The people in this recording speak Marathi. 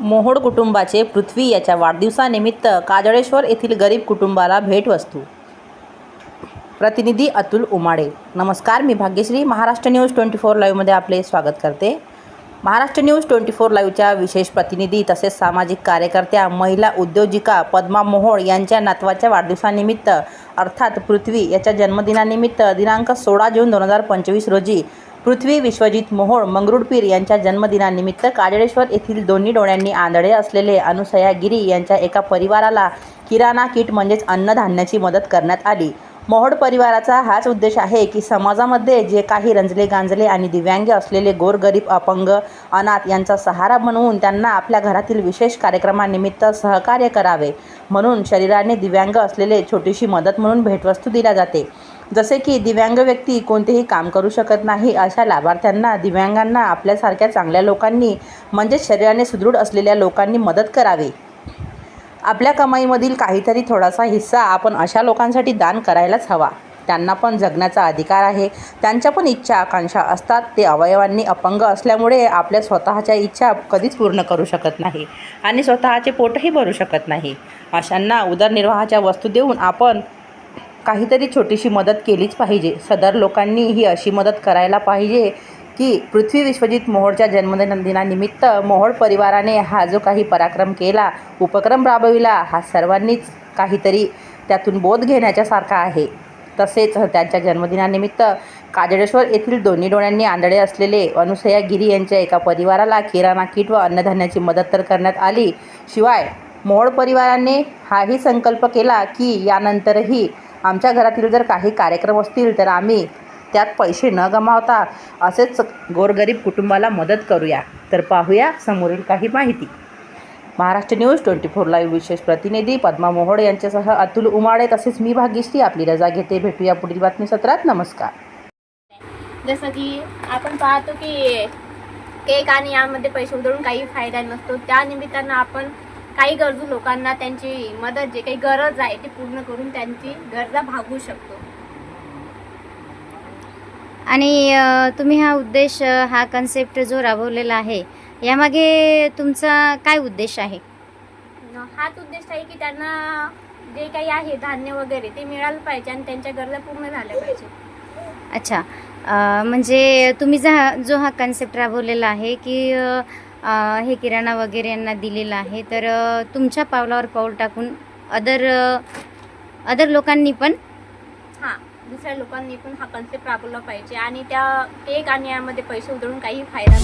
मोहोड कुटुंबाचे पृथ्वी याच्या वाढदिवसानिमित्त काजळेश्वर येथील गरीब कुटुंबाला भेटवस्तू. प्रतिनिधी अतुल उमाडे. नमस्कार मी Bhagyashree. Maharashtra news twenty four लाईव्हमध्ये आपले स्वागत करते. महाराष्ट्र न्यूज ट्वेंटी फोर लाईव्हच्या विशेष प्रतिनिधी तसेच सामाजिक कार्यकर्त्या महिला उद्योजिका पद्मा मोहोळ यांच्या नातवाच्या वाढदिवसानिमित्त अर्थात पृथ्वी याच्या जन्मदिनानिमित्त दिनांक सोळा जून दोन हजार पंचवीस रोजी पृथ्वी विश्वजित मोहोळ मंगरुडपीर यांच्या जन्मदिनानिमित्त काजळेश्वर येथील दोन्ही डोळ्यांनी आंधळे असलेले अनुसया गिरी यांच्या एका परिवाराला किराणा किट म्हणजेच अन्नधान्याची मदत करण्यात आली. मोहोड परिवाराचा हाच उद्देश आहे की समाजामध्ये जे काही रंजले गांजले आणि दिव्यांग असलेले गोरगरीब अपंग अनाथ यांचा सहारा बनवून त्यांना आपल्या घरातील विशेष कार्यक्रमानिमित्त सहकार्य करावे. म्हणून शरीराने दिव्यांग असलेले छोटीशी मदत म्हणून भेटवस्तू दिल्या जाते. जसे की दिव्यांग व्यक्ती कोणतेही काम करू शकत नाही अशा लाभार्थ्यांना दिव्यांगांना आपल्यासारख्या चांगल्या लोकांनी म्हणजेच शरीराने सुदृढ असलेल्या लोकांनी मदत करावी. आपल्या कमाईमधील काहीतरी थोडासा हिस्सा आपण अशा लोकांसाठी दान करायलाच हवा. त्यांना पण जगण्याचा अधिकार आहे. त्यांच्या पण इच्छा आकांक्षा असतात. ते अवयवांनी अपंग असल्यामुळे आपल्या स्वतःच्या इच्छा कधीच पूर्ण करू शकत नाही आणि स्वतःचे पोटही भरू शकत नाही. अशांना उदरनिर्वाहाच्या वस्तू देऊन आपण काहीतरी छोटीशी मदत केलीच पाहिजे. सदर लोकांनी ही अशी मदत करायला पाहिजे की पृथ्वी विश्वजित मोहोळच्या जन्मदिनानिमित्त मोहोळ परिवाराने हा जो काही पराक्रम केला उपक्रम राबविला हा सर्वांनीच काहीतरी त्यातून बोध घेण्याच्यासारखा आहे. तसेच त्यांच्या जन्मदिनानिमित्त काजडेश्वर येथील दोन्ही डोळ्यांनी आंधळे असलेले अनुसया गिरी यांच्या एका परिवाराला किराणा किट व अन्नधान्याची मदत तर करण्यात आली. शिवाय मोहोळ परिवाराने हाही संकल्प केला की यानंतरही आमच्या घरातील जर काही कार्यक्रम असतील तर आम्ही त्यात पैसे न गमावता असेच गोरगरीब कुटुंबाला मदत करूया. तर पाहूया समोरील काही माहिती. Maharashtra news twenty four live विशेष प्रतिनिधी पद्मा मोहोळ यांच्यासह अतुल उमाळे तसेच मी भाग्यश्री आपली रजा घेते. भेटूया पुढील बातमी सत्रात नमस्कार. जसं की आपण पाहतो की केक आणि यामध्ये पैसे उधळून काही फायदा नसतो. त्या निमित्तानं आपण काही गरजू लोकांना त्यांची मदत जे काही गरज आहे ती पूर्ण करून त्यांची गरजा भागवू शकतो. आणि तुम्ही हा उद्देश हा कन्सेप्ट जो राबवलेला आहे यामागे तुमचा काय उद्देश आहे? हाच उद्देश आहे की त्यांना जे काही आहे धान्य वगैरे ते मिळालं पाहिजे आणि त्यांच्या गरजा पूर्ण झाल्या पाहिजे. अच्छा. म्हणजे तुम्ही जा जो हा कन्सेप्ट राबवलेला आहे की हे किराणा वगैरे यांना दिलेला आहे. तर तुमच्या पावलावर पाऊल टाकून अदर अदर लोकांनी पण हां दुसऱ्या लोकांनी पण हा कन्सेप्ट राबवला पाहिजे आणि त्या केक आणि यामध्ये पैसे उधळून काही फायदा